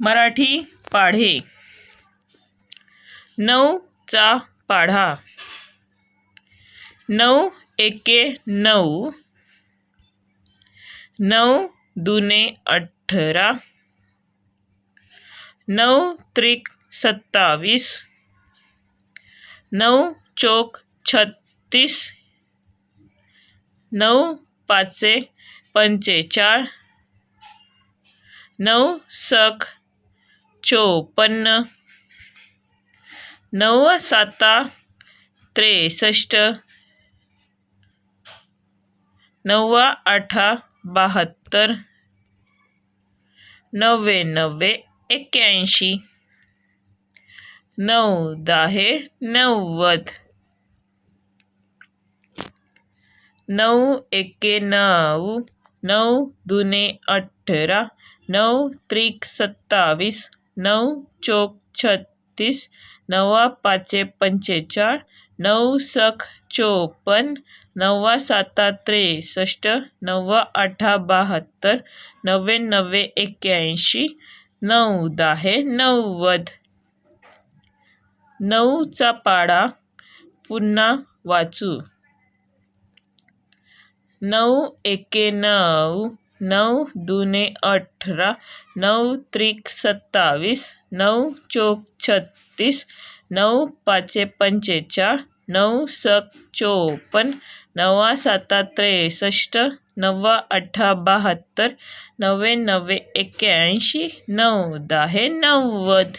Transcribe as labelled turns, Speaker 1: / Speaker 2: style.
Speaker 1: मराठी पाढे. नऊचा पाढा. नऊ एके नऊ. नऊ दुने अठरा. नऊ त्रिक सत्तावीस. नऊ चोक छत्तीस. नऊ पाचे पंचेचाळ. नऊ सख चोपन्न नऊ साता त्रेसष्ट नव्वा आठा बहात्तर नव्वे नव्वे एक्क्याऐंशी नऊ दाहे नव्वद नऊ एके नऊ नऊ दुने अठरा नऊ त्रिक सत्तावीस नऊ चोक छत्तीस नव्वा पाचे पंचेचाळ नऊ सख चोपन्न नव्वा साता त्रेसष्ट नव्वा आठा बहात्तर नव्वे नव्वे एक्क्याऐंशी नऊ दाहे नव्वद. नऊचा पाडा पुन्हा वाचू. नऊ एके नऊ नऊ दुने अठरा नऊ त्रिक सत्तावीस नऊ चोक छत्तीस नऊ पाचे पंचेचाळ नऊ सक चोपन्न नवा साता त्रेसष्ट नव्वा अठरा बहात्तर नव्वे नव्वे एक्क्याऐंशी नऊ दहा नव्वद.